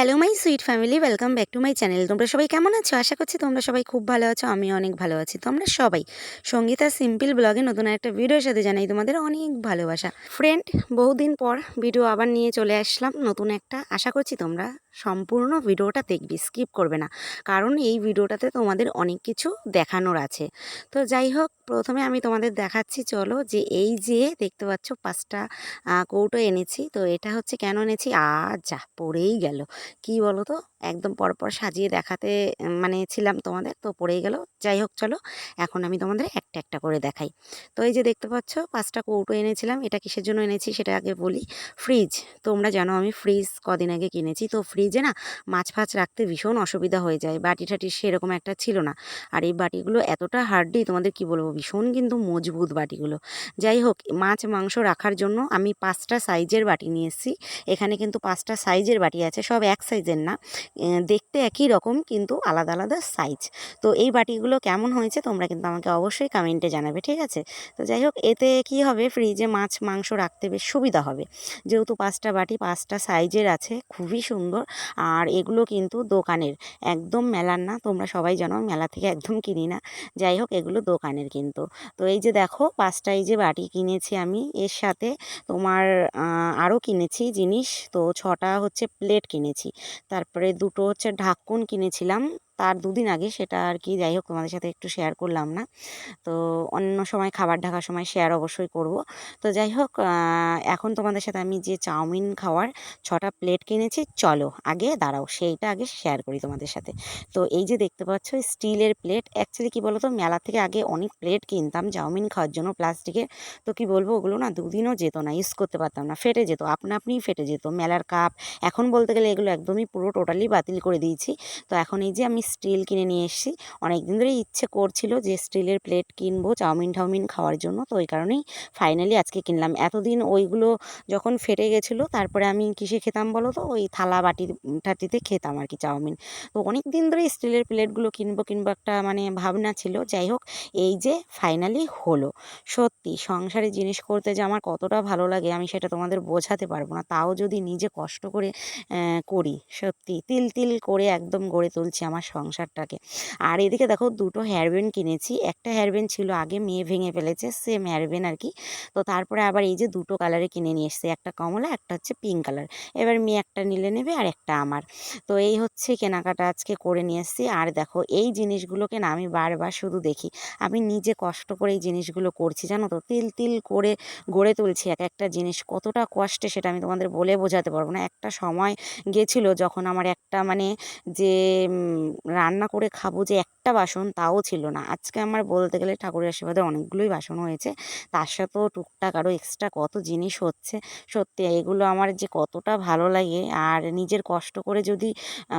Hello my sweet family welcome back to my channel তোমরা সবাই কেমন আছো? আশা করছি তোমরা সবাই খুব ভালো আছো আমি অনেক ভালো আছি। তোমরা সবাই সঙ্গীতা সিম্পল ব্লগে নতুন একটা ভিডিওর সাথে জানাই তোমাদের অনেক ভালোবাসা। ফ্রেন্ড বহুদিন পর ভিডিও আবার নিয়ে চলে আসলাম নতুন একটা। আশা করছি তোমরা সম্পূর্ণ ভিডিওটা দেখবি স্কিপ করবে না। কারণ এই ভিডিওটাতে তোমাদের অনেক কিছু দেখানোর আছে। তো যাই হোক প্রথমে আমি তোমাদের দেখাচ্ছি, চলো যে এই যে দেখতে পাচ্ছ পাঁচটা কৌটো এনেছি। তো এটা হচ্ছে কেন এনেছি? আর যা পড়েই গেল। কি বলো তো একদম পরপর সাজিয়ে দেখাতে মানে ছিলাম তোমাদের, তো পড়েই গেল। যাই হোক, চলো এখন আমি তোমাদের একটা একটা করে দেখাই। তো এই যে দেখতে পাচ্ছ, পাঁচটা কৌটো এনেছিলাম। এটা কিসের জন্য এনেছি সেটা আগে বলি। ফ্রিজ। তোমরা জানো আমি ফ্রিজ কদিন আগে কিনেছি। তো ফ্রিজে না মাছ ফাছ রাখতে ভীষণ অসুবিধা হয়ে যায়। বাটি টাটি সেরকম একটা ছিল না। আর এই বাটিগুলো এতটা হার্ডি তোমাদের কি বলব? ভীষণ কিন্তু মজবুত বাটিগুলো। যাই হোক, মাছ, মাংস রাখার জন্য আমি পাঁচটা সাইজের বাটি নিয়ে এসেছি। এখানে কিন্তু পাঁচটা সাইজের বাটি আছে, সব এক সাইজের না। দেখতে একই রকম কিন্তু আলাদা আলাদা সাইজ। তো এই বাটিগুলো কেমন হয়েছে তোমরা কিন্তু আমাকে অবশ্যই কমেন্টে জানাবে, ঠিক আছে? তো যাই হোক, এতে কি হবে, ফ্রিজে মাছ, মাংস রাখতে বেশ সুবিধা হবে। যেহেতু পাঁচটা বাটি, পাঁচটা সাইজের আছে, খুবই সুন্দর। আর এগুলো কিন্তু দোকানের, একদম মেলার না, তোমরা সবাই জানো, মেলা থেকে একদম কিনি না। যাই হোক, এগুলো দোকানের কিন্তু। তো এই যে দেখো, পাঁচটা এই যে বাটি কিনেছি আমি, এর সাথে তোমার আরও কিনেছি জিনিস। তো ছটা হচ্ছে প্লেট কিনেছি। তারপরে দুটো হচ্ছে ঢাকুন কিনেছিলাম। তার দুদিন আগে সেটা আর কি, যাই হোক তোমাদের সাথে একটু শেয়ার করলাম না। তো অন্য সময় খাবার ঢাকার সময় শেয়ার অবশ্যই করব। তো যাই হোক এখন তোমাদের সাথে আমি যে চাউমিন খাওয়ার ছটা প্লেট কিনেছি, চলো আগে দাঁড়াও, সেইটা আগে শেয়ার করি তোমাদের সাথে। তো এই যে দেখতে পাচ্ছ স্টিলের প্লেট অ্যাকচুয়ালি কী বলো তো মেলা থেকে আগে অনেক প্লেট কিনতাম চাউমিন খাওয়ার জন্য প্লাস্টিকের। তো কি বলব, ওগুলো না দুদিনও যেত না ইউজ করতে পারতাম না, ফেটে যেত, আপনা আপনিই ফেটে যেত। মেলার কাপ এখন বলতে গেলে এগুলো একদমই পুরো টোটালি বাতিল করে দিয়েছি। তো এখন এই যে আমি স্টিল কিনে নিয়ে এসেছি। অনেক দিন ধরেই ইচ্ছে করছিল যে স্টিলের প্লেট কিনবো চাউমিন টাউমিন খাওয়ার জন্য। তো ওই কারণেই ফাইনালি আজকে কিনলাম। এতদিন ওইগুলো যখন ফেটে গেছিল, তারপরে আমি কিসে খেতাম বলো তো? ওই থালা বাটি টাটিতে খেতাম আর কি চাউমিন। তো অনেক দিন ধরে স্টিলের প্লেটগুলো কিনবো কিনবো একটা মানে ভাবনা ছিল। যাই হোক, এই যে ফাইনালি হলো। সত্যি সংসারে জিনিস করতে যে আমার কতটা ভালো লাগে আমি সেটা তোমাদের বোঝাতে পারব না। তাও যদি নিজে কষ্ট করে করি, সত্যি তিল তিল করে একদম গড়ে তুলছি আমার সংসারটাকে। আর এদিকে দেখো দুটো হেয়ারব্যান্ড কিনেছি। একটা হেয়ারব্যান্ড ছিল আগে মেয়ে ভেঙে ফেলেছে সেম হেয়ারব্যান্ড আর কি। তো তারপরে আবার এই যে দুটো কালারে কিনে নিয়ে এসেছি, একটা কমলা, একটা হচ্ছে পিঙ্ক কালার এবার মেয়ে একটা নিলে নেবে আর একটা আমার। তো এই হচ্ছে কেনাকাটা আজকে করে নিয়ে এসেছি। আর দেখো এই জিনিসগুলোকে না আমি বারবার শুধু দেখি। আমি নিজে কষ্ট করে এই জিনিসগুলো করছি, জানো তো? তিল তিল করে গড়ে তুলছি এক একটা জিনিস। কতটা কষ্টে সেটা আমি তোমাদের বলে বোঝাতে পারব না। একটা সময় গেছিল যখন আমার একটা মানে যে রান্না করে খাব যে একটা বাসন তাও ছিল না। আজকে আমার বলতে গেলে ঠাকুরের আশীর্বাদে অনেকগুলোই বাসন হয়েছে। তার সাথেও টুকটাক আরও এক্সট্রা কত জিনিস হচ্ছে। সত্যি এগুলো আমার যে কতটা ভালো লাগে আর নিজের কষ্ট করে যদি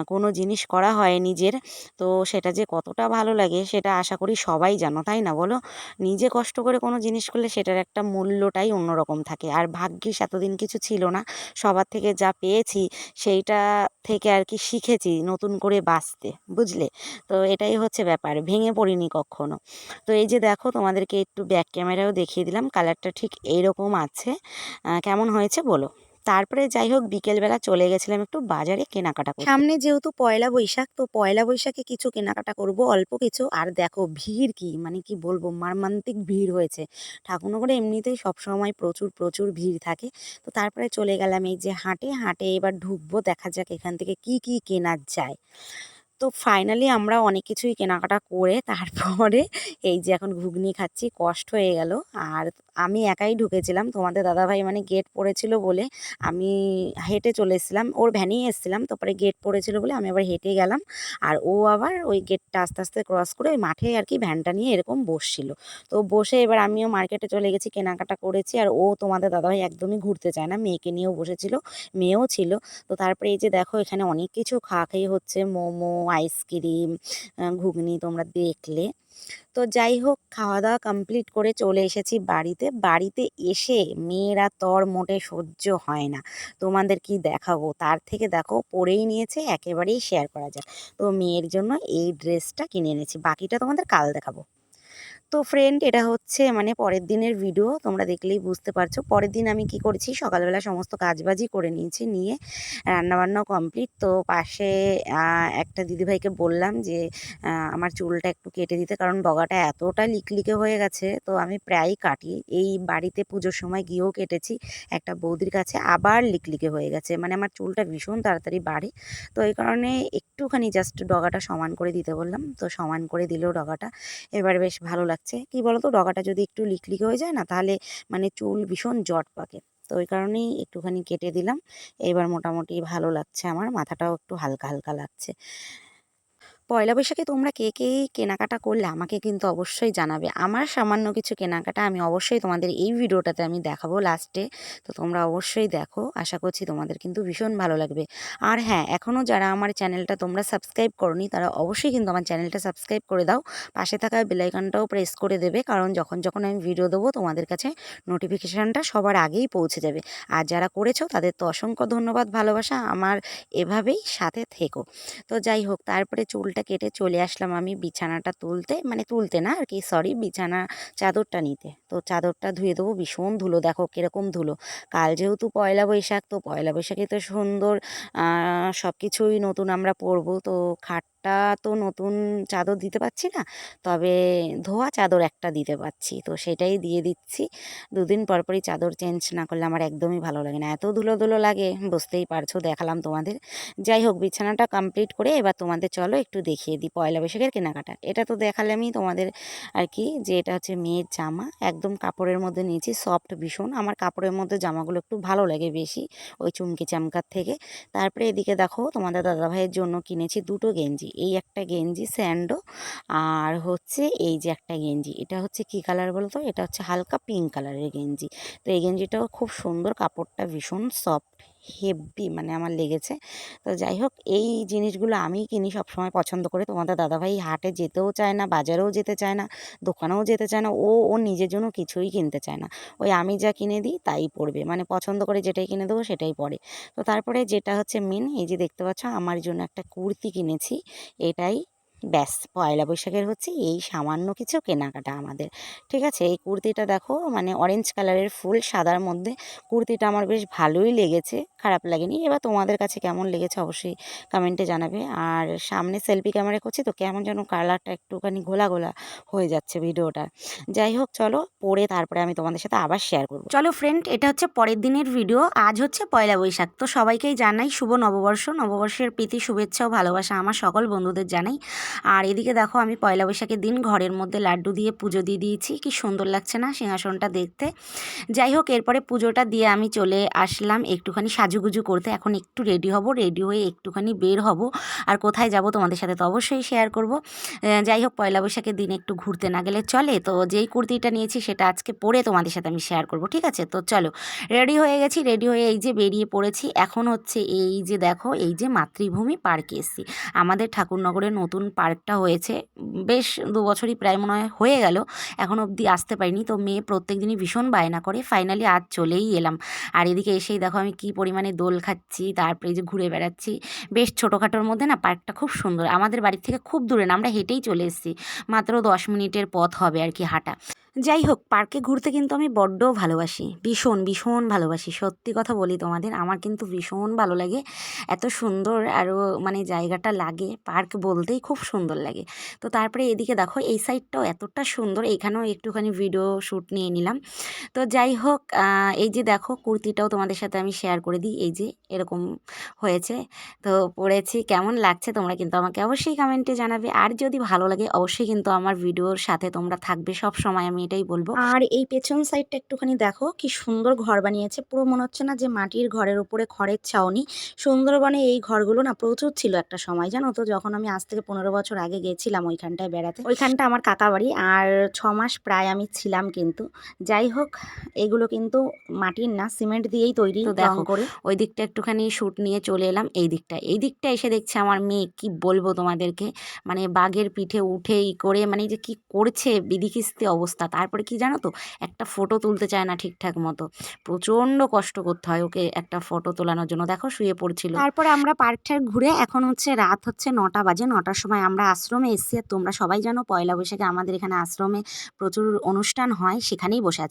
কোনো জিনিস করা হয় নিজের, তো সেটা যে কতটা ভালো লাগে সেটা আশা করি সবাই জানো, তাই না বলো? নিজে কষ্ট করে কোনো জিনিস করলে সেটার একটা মূল্যটাই অন্যরকম থাকে। আর ভাগ্যিস এতদিন কিছু ছিল না। সবার থেকে যা পেয়েছি সেইটা থেকে আর কি শিখেছি নতুন করে বাঁচতে, বুঝলে? তো এটাই হচ্ছে ব্যাপার, ভেঙে পড়িনি কখনো। তো এই যে দেখো তোমাদেরকে একটু ব্যাক ক্যামেরাও দেখিয়ে দিলাম কালারটা ঠিক এইরকম আছে। কেমন হয়েছে বলো? তারপরে যাই হোক বিকেলবেলা চলে গেছিলাম একটু বাজারে কেনাকাটা করতে। সামনে যেহেতু পয়লা বৈশাখ, তো পয়লা বৈশাখে কিছু কেনাকাটা করব, অল্প কিছু। আর দেখো ভিড় কি মানে কি বলব, মারমান্তিক ভিড় হয়েছে। ঠাকুরনগরে এমনিতেই সবসময় প্রচুর প্রচুর ভিড় থাকে। তো তারপরে চলে গেলাম এই যে হাটে। হাটে এবার ঢুকবো, দেখা যাক এখান থেকে কি কি কেনা যায়। তো ফাইনালি আমরা অনেক কিছুই কেনাকাটা করে তারপরে এই যে এখন ঘুগনি খাচ্ছি, কষ্ট হয়ে গেল। আর আমি একাই ঢুকেছিলাম। তোমাদের দাদাভাই মানে গেট পড়েছিল বলে আমি হেঁটে চলে এসেছিলাম। ওর ভ্যানেই এসেছিলাম তারপরে গেট পড়েছিল বলে আমি আবার হেঁটে গেলাম। আর ও আবার ওই গেটটা আস্তে আস্তে ক্রস করে ওই মাঠে আর কি ভ্যানটা নিয়ে এরকম বসছিল। তো বসে এবার আমিও মার্কেটে চলে গেছি, কেনাকাটা করেছি। আর ও তোমাদের দাদাভাই একদমই ঘুরতে চায় না। মেয়েকে নিয়েও বসেছিল, মেয়েও ছিল। তো তারপরে এই যে দেখো এখানে অনেক কিছু খাওয়া খাই হচ্ছে, মোমো আইসক্রিম ঘুগনি তোমরা দেখলে। তো যাই হোক খাওয়া দাওয়া কমপ্লিট করে চলে এসেছি বাড়িতে। বাড়িতে এসে মেয়েরা তর মোটে সহ্য হয় না। তোমাদের কি দেখাবো? তার থেকে দেখো, পরেই নিয়েছে, একেবারেই শেয়ার করা যাক। তো মেয়ের জন্য এই ড্রেসটা কিনে এনেছি। বাকিটা তোমাদের কাল দেখাবো। তো ফ্রেন্ড এটা হচ্ছে মানে পরের দিনের ভিডিও তোমরা দেখলেই বুঝতে পারছ। পরের দিন আমি কি করেছি? সকালবেলা সমস্ত কাজবাজি করে নিয়েছি, নিয়ে রান্নাবান্না কমপ্লিট তো পাশে একটা দিদিভাইকে বললাম যে আমার চুলটা একটু কেটে দিতে, কারণ ডগাটা এতটা লিকলিকে হয়ে গেছে। তো আমি প্রায়ই কাটি। এই বাড়িতে পুজোর সময় গিয়েও কেটেছি। একটা বৌদির কাছে আবার লিকলিকে হয়ে গেছে। মানে আমার চুলটা ভীষণ তাড়াতাড়ি বাড়ে। তো এই কারণে একটুখানি জাস্ট ডগাটা সমান করে দিতে বললাম। তো সমান করে দিলেও ডগাটা। এবার বেশ ভালো লাগছে। কি বলতো? ডগাটা যদি একটু লিকলিক হয়ে যায় না, তাহলে মানে চুল ভীষণ জট পাকে। তো ওই কারণেই একটুখানি কেটে দিলাম। এবার মোটামুটি ভালো লাগছে আমার। মাথাটাও একটু হালকা হালকা লাগছে। পয়লা বৈশাখে তোমরা কে কে কেনাকাটা করলে আমাকে কিন্তু অবশ্যই জানাবে। আমার সামান্য কিছু কেনাকাটা আমি অবশ্যই তোমাদের এই ভিডিওটাতে আমি দেখাবো লাস্টে তো তোমরা অবশ্যই দেখো, আশা করছি তোমাদের কিন্তু ভীষণ ভালো লাগবে। আর হ্যাঁ এখনও যারা আমার চ্যানেলটা তোমরা সাবস্ক্রাইব করনি, তারা অবশ্যই কিন্তু আমার চ্যানেলটা সাবস্ক্রাইব করে দাও। পাশে থাকা বেলাইকনটাও প্রেস করে দেবে, কারণ যখন যখন আমি ভিডিও দেবো, তোমাদের কাছে নোটিফিকেশানটা সবার আগেই পৌঁছে যাবে। আর যারা করেছ, তাদের তো অসংখ্য ধন্যবাদ, ভালোবাসা। আমার এভাবেই সাথে থেকো। তো যাই হোক, তারপরে চুলটা কেটে চলে আসলাম আমি বিছানাটা তুলতে মানে তুলতে না আর কি সরি বিছানা চাদরটা নিতে। তো চাদরটা ধুয়ে দেবো, ভীষণ ধুলো, দেখো কীরকম ধুলো। কাল যেহেতু পয়লা বৈশাখ, তো পয়লা বৈশাখে তো সুন্দর সব কিছুই নতুন আমরা পরবো, তো খাটটা তো নতুন চাদর দিতে পারছি না। তবে ধোয়া চাদর একটা দিতে পারছি। তো সেটাই দিয়ে দিচ্ছি। দুদিন পর পরই চাদর চেঞ্জ না করলে আমার একদমই ভালো লাগে না। এত ধুলো ধুলো লাগে, বুঝতেই পারছ, দেখালাম তোমাদের। যাই হোক, বিছানাটা কমপ্লিট করে এবার তোমাদের চলো একটু দেখিয়ে দিই পয়লা বৈশাখের কেনাকাটা। এটা তো দেখালামই তোমাদের আর কি, যে এটা হচ্ছে মেয়ের জামা। একদম কাপড়ের মধ্যে নিয়েছি সফট ভীষণ। আমার কাপড়ের মধ্যে জামাগুলো একটু ভালো লাগে বেশি, ওই চুমকি চামকার থেকে। তারপরে এদিকে দেখো তোমাদের দাদাভাইয়ের জন্য কিনেছি দুটো গেঞ্জি। এই একটা গেঞ্জি স্যান্ডো আর হচ্ছে এই যে একটা গেঞ্জি। এটা হচ্ছে কী কালার বলতো? এটা হচ্ছে হালকা পিঙ্ক কালারের গেঞ্জি। তো এই গেঞ্জিটাও খুব সুন্দর, কাপড়টা ভীষণ সফট হেভি মানে আমার লেগেছে। তো যাই হোক, এই জিনিসগুলো আমি কিনি সবসময় পছন্দ করে। তোমাদের দাদাভাই হাটে যেতেও চায় না, বাজারেও যেতে চায় না, দোকানেও যেতে চায় না, ও ও নিজের জন্য কিছুই কিনতে চায় না। ওই আমি যা কিনে দিই তাই পড়বে মানে পছন্দ করে যেটাই কিনে দেবো সেটাই পরে তো তারপরে যেটা হচ্ছে মেন এই যে দেখতে পাচ্ছ, আমার জন্য একটা কুর্তি কিনেছি, এটাই ব্যাস, পয়লা বৈশাখের হচ্ছে এই সামান্য কিছু কেনাকাটা আমাদের। ঠিক আছে? এই কুর্তিটা দেখো মানে অরেঞ্জ কালারের ফুল, সাদার মধ্যে কুর্তিটা আমার বেশ ভালোই লেগেছে, খারাপ লাগেনি। এবার তোমাদের কাছে কেমন লেগেছে অবশ্যই কমেন্টে জানাবে। আর সামনে সেলফি ক্যামেরা করছি তো কেমন যেন কালারটা একটুখানি ঘোলা ঘোলা হয়ে যাচ্ছে ভিডিওটা। যাই হোক, চলো পরে তারপরে আমি তোমাদের সাথে আবার শেয়ার করব। চলো ফ্রেন্ড এটা হচ্ছে পরের দিনের ভিডিও আজ হচ্ছে পয়লা বৈশাখ। তো সবাইকেই জানাই শুভ নববর্ষ। নববর্ষের প্রীতি, শুভেচ্ছা ও ভালোবাসা আমার সকল বন্ধুদের জানাই। আর এদিকে দেখো, আমি পয়লা বৈশাখের দিন ঘরের মধ্যে লাড্ডু দিয়ে পুজো দিয়ে দিয়েছি। কি সুন্দর লাগছে না সিংহাসনটা দেখতে? যাই হোক, এরপরে পুজোটা দিয়ে আমি চলে আসলাম একটুখানি সাজুগুজু করতে। এখন একটু রেডি হব রেডি হয়ে একটুখানি বের হব। আর কোথায় যাব তোমাদের সাথে তো অবশ্যই শেয়ার করব। যাই হোক, পয়লা বৈশাখের দিন একটু ঘুরতে না গেলে চলে। তো যেই কুর্তিটা নিয়েছি সেটা আজকে পরে তোমাদের সাথে আমি শেয়ার করব, ঠিক আছে? তো চলো রেডি হয়ে গেছি রেডি হয়ে এই যে বেরিয়ে পড়েছি। এখন হচ্ছে এই যে দেখো, এই যে মাতৃভূমি, পার্কে এসেছি। আমাদের ঠাকুরনগরে নতুন পার্কটা হয়েছে। বেশ দু বছরই প্রায় মনে হয় হয়ে গেল, এখন অবধি আসতে পারিনি। তো মেয়ে প্রত্যেক দিনই ভীষণ বায়না করে ফাইনালি আজ চলেই এলাম। আর এদিকে এসেই দেখো আমি কি পরিমাণে দোল খাচ্ছি, তারপরে যে ঘুরে বেড়াচ্ছি। বেশ ছোটোখাটোর মধ্যে না পার্কটা খুব সুন্দর। আমাদের বাড়ির থেকে খুব দূরে না, আমরা হেঁটেই চলে এসেছি। মাত্র দশ মিনিটের পথ হবে আর কি হাঁটা। যাই হোক, পার্কে ঘুরতে কিন্তু আমি বড্ড ভালোবাসি। ভীষণ ভীষণ ভালোবাসি। সত্যি কথা বলি তোমাদের, আমার কিন্তু ভীষণ ভালো লাগে। এত সুন্দর আরও মানে জায়গাটা লাগে, পার্ক বলতেই খুব সুন্দর লাগে। তো তারপরে এদিকে দেখো, এই সাইডটাও এতটা সুন্দর এখানেও একটুখানি ভিডিও শ্যুট নিয়ে নিলাম। তো যাই হোক এই যে দেখো, কুর্তিটাও তোমাদের সাথে আমি শেয়ার করে দিই। এই যে এরকম হয়েছে। তো পড়েছি, কেমন লাগছে তোমরা কিন্তু আমাকে অবশ্যই কমেন্টে জানাবে। আর যদি ভালো লাগে, অবশ্যই কিন্তু আমার ভিডিওর সাথে তোমরা থাকবে। সব সময় আমি এটাই বলব। আর এই পেছন সাইডটা একটুখানি দেখো কি সুন্দর ঘর বানিয়েছে। পুরো মনে হচ্ছে না যে মাটির ঘরের উপরে খড়ের ছাউনি। সুন্দরবনে এই ঘরগুলো না প্রচুর ছিল একটা সময় জানো তো? যখন আমি আজ থেকে পনেরো বছর আগে গেছিলাম ওইখানটায় বেড়াতে। ওইখানটা আমার কাকা বাড়ি আর ছ মাস প্রায় আমি ছিলাম কিন্তু। যাই হোক এগুলো কিন্তু মাটির না সিমেন্ট দিয়েই তৈরি তো দেখো করে ওই দিকটা একটুখানি শ্যুট নিয়ে চলে এলাম এই দিকটা। এই দিকটা এসে দেখছে আমার মেয়ে কি বলব তোমাদেরকে? মানে বাঘের পিঠে উঠে ই করে মানে যে কি করছে বিধিকিস্তি অবস্থা। তারপরে কি জানো তো? একটা ফটো তুলতে চায় না ঠিকঠাক মতো। প্রচণ্ড কষ্ট করতে হয় ওকে একটা ফটো তোলানোর জন্য। দেখো শুয়ে পড়ছিল। তারপরে আমরা পার্কটার ঘুরে এখন হচ্ছে রাত হচ্ছে নটা বাজে। নটার সময় আমরা আশ্রমে এসছি আর তোমরা সবাই জানো পয়লা বৈশাখে আমাদের এখানে আশ্রমে প্রচুর অনুষ্ঠান হয়, সেখানেই বসে আছি।